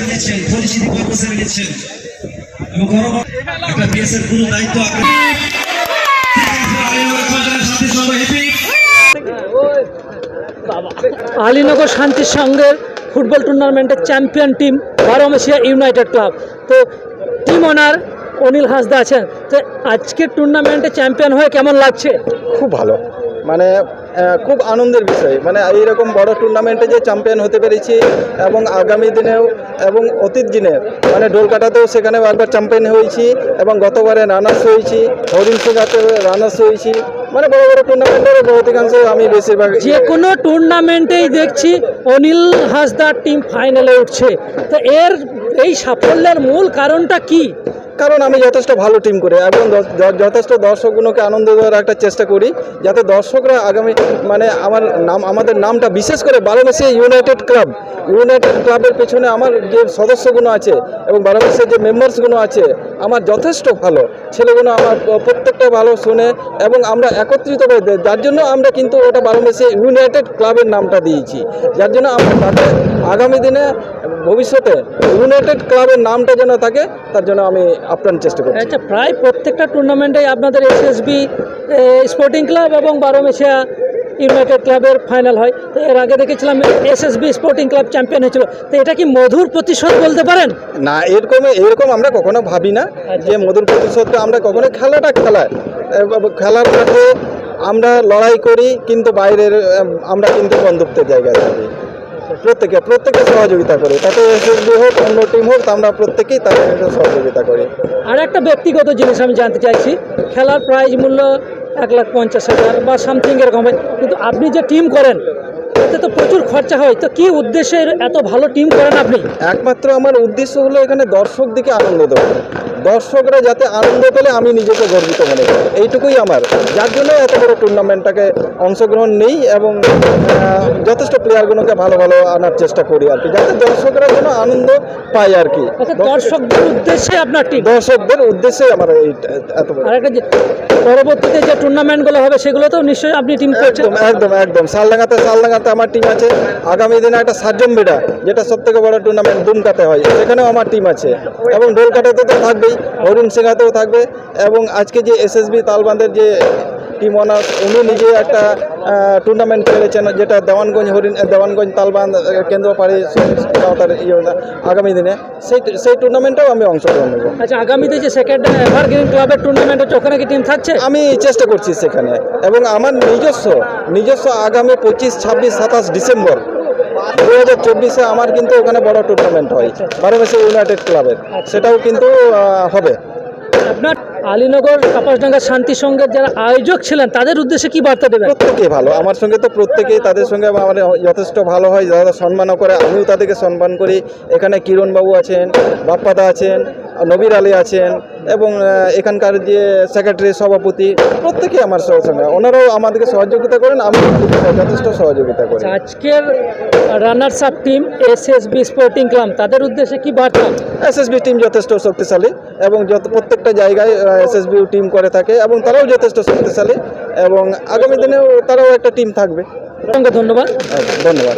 পরিচিতি এবং একটা পিএসের পুরো দায়িত্ব আলীনগর শান্তি সংঘের ফুটবল টুর্নামেন্টের champion team Baromeshia united club. তো টিম ওনার অনিল হাসদা আছেন। তো আজকের টুর্নামেন্টে চ্যাম্পিয়ন হয়ে কেমন লাগছে? খুব ভালো। মানে খুব আনন্দের বিষয়। মানে এইরকম বড় টুর্নামেন্টে যে চ্যাম্পিয়ন হতে পেরেছি এবং আগামী দিনেও এবং অতীত দিনে মানে ডোলকাটাতেও সেখানে একবার চ্যাম্পিয়ন হয়েছি এবং গতবারে রানার্স হয়েছি, হরিণ সিংহাতে রানার্স হয়েছি। মানে বড় বড় টুর্নামেন্টের বহুধিকাংশ আমি বেশিরভাগ যে কোনো টুর্নামেন্টেই দেখছি অনিল হাসদার টিম ফাইনালে উঠছে। তো এর এই সাফল্যের মূল কারণটা কি? কারণ আমি যথেষ্ট ভালো টিম করে এবং যথেষ্ট দর্শকগুলোকে আনন্দ দেওয়ার একটা চেষ্টা করি যাতে দর্শকরা আগামী মানে আমার নাম, আমাদের নামটা বিশেষ করে বারাণসী ইউনাইটেড ক্লাব ইউনাইটেড ক্লাবের পেছনে আমার যে সদস্যগুলো আছে এবং বারাণসীর যে মেম্বার্সগুলো আছে, আমার যথেষ্ট ভালো। ছেলেগুলো আমার প্রত্যেকটা ভালো শুনে এবং আমরা একত্রিত দে- যার জন্য আমরা কিন্তু ওটা বারাণসী ইউনাইটেড ক্লাবের নামটা দিয়েছি। যার জন্য আমরা যাতে আগামী দিনে ভবিষ্যতে ইউনাইটেড ক্লাবের নামটা যেন থাকে তার জন্য আমি আপ্রাণ চেষ্টা করছি। আচ্ছা প্রায় প্রত্যেকটা টুর্নামেন্টেই আপনাদের এসএসবি স্পোর্টিং ক্লাব এবং বারোমেশিয়া ইউনাইটেড ক্লাবের ফাইনাল হয়। তো এর আগে দেখেছিলাম এসএসবি স্পোর্টিং ক্লাব চ্যাম্পিয়ন হয়েছিল। তো এটা কি মধুর প্রতিশোধ বলতে পারেন? না এরকম এরকম আমরা কখনো ভাবি না যে মধুর প্রতিশোধটা আমরা কখনো খেলাটা খেলায় খেলার মাঠে আমরা লড়াই করি কিন্তু বাইরের আমরা কিন্তু বন্ধুত্বের জায়গায় থাকি। প্রত্যেকে প্রত্যেকে সহযোগিতা করি। তাতে এসএসবি হোক অন্য টিম হোক আমরা প্রত্যেকেই তাদের সহযোগিতা করি। আর একটা ব্যক্তিগত জিনিস আমি জানতে চাইছি খেলার প্রাইজ মূল্য এক লাখ পঞ্চাশ হাজার বা সামথিং এরকম হয় কিন্তু আপনি যে টিম করেন এতে তো প্রচুর খরচা হয়। তো কি উদ্দেশ্যে এত ভালো টিম করেন আপনি? একমাত্র আমার উদ্দেশ্য হলো এখানে দর্শক দিকে আনন্দ দেবো দর্শকরা যাতে আনন্দ পেলে আমি নিজেকে গর্বিত মনে করি। এইটুকুই আমার। যার জন্য এত বড় টুর্নামেন্টটাকে অংশগ্রহণ নেই এবং যথেষ্ট প্লেয়ারগুলোকে ভালো ভালো আনার চেষ্টা করি আর কি। যাতে দর্শকরা যেন আনন্দ পায় আর কি। দর্শকদের উদ্দেশ্যে আপনার দর্শকদের উদ্দেশ্যে আমার এই এত বড়। পরবর্তীতে যে টুর্নামেন্টগুলো হবে সেগুলোতেও নিশ্চয়ই আপনি টিম করছেন। একদম একদম। একদম সালডাঙ্গাতে সালডাঙ্গাতে আমার টিম আছে। আগামী দিনে একটা সার্জম বেডা যেটা সব থেকে বড় টুর্নামেন্ট দুমকাতে হয় সেখানেও আমার টিম আছে। এবং ডোলকাটাতে তো থাকবেই হরিণ সিংহাতেও থাকবে। এবং আজকে যে এসএসবি তালবান্ধের যে টিম অনার্স উনি নিজে একটা টুর্নামেন্ট খেলেছেন যেটা দেওয়ানগঞ্জ হরিণ দেওয়ানগঞ্জ তালবান আহ, কেন্দ্র পাড়ে তার ইয়ে আগামী দিনে। সেই সেই টুর্নামেন্টেও আমি অংশগ্রহণ নেব। আচ্ছা আগামীতে যে সেকেন্ড এভারগ্রিন ক্লাবের টুর্নামেন্ট হচ্ছে ওখানে কি টিম থাকছে? আমি চেষ্টা করছি সেখানে। এবং আমার নিজস্ব নিজস্ব আগামী পঁচিশ ছাব্বিশ সাতাশ ডিসেম্বর দু হাজার চব্বিশে আমার কিন্তু ওখানে বড় টুর্নামেন্ট হয় বারোমেশি ইউনাইটেড ক্লাবের সেটাও কিন্তু হবে। আপনার আলীনগর কাপাসডাঙ্গা শান্তি সংঘের যারা আয়োজক ছিলেন তাদের উদ্দেশ্যে কি বার্তা দেবেন? প্রত্যেকেই ভালো। আমার সঙ্গে তো প্রত্যেকেই তাদের সঙ্গে আমার যথেষ্ট ভালো হয় যারা সম্মানও করে। আমিও তাদেরকে সম্মান করি। এখানে কিরণবাবু আছেন বাপ্পাদা আছেন নবীর আলী আছেন এবং এখানকার যে সেক্রেটারি সভাপতি প্রত্যেকেই আমার সঙ্গে। ওনারাও আমাদেরকে সহযোগিতা করেন আমি যথেষ্ট সহযোগিতা করি। আজকের runners up team S S B sporting club তাদের উদ্দেশ্যে কি বার্তা? এসএসবি টিম যথেষ্ট শক্তিশালী এবং যত প্রত্যেকটা জায়গায় এসএসবি টিম করে থাকে এবং তারাও যথেষ্ট শক্তিশালী এবং আগামী দিনেও তারাও একটা টিম থাকবে। অসংখ্য ধন্যবাদ। ধন্যবাদ।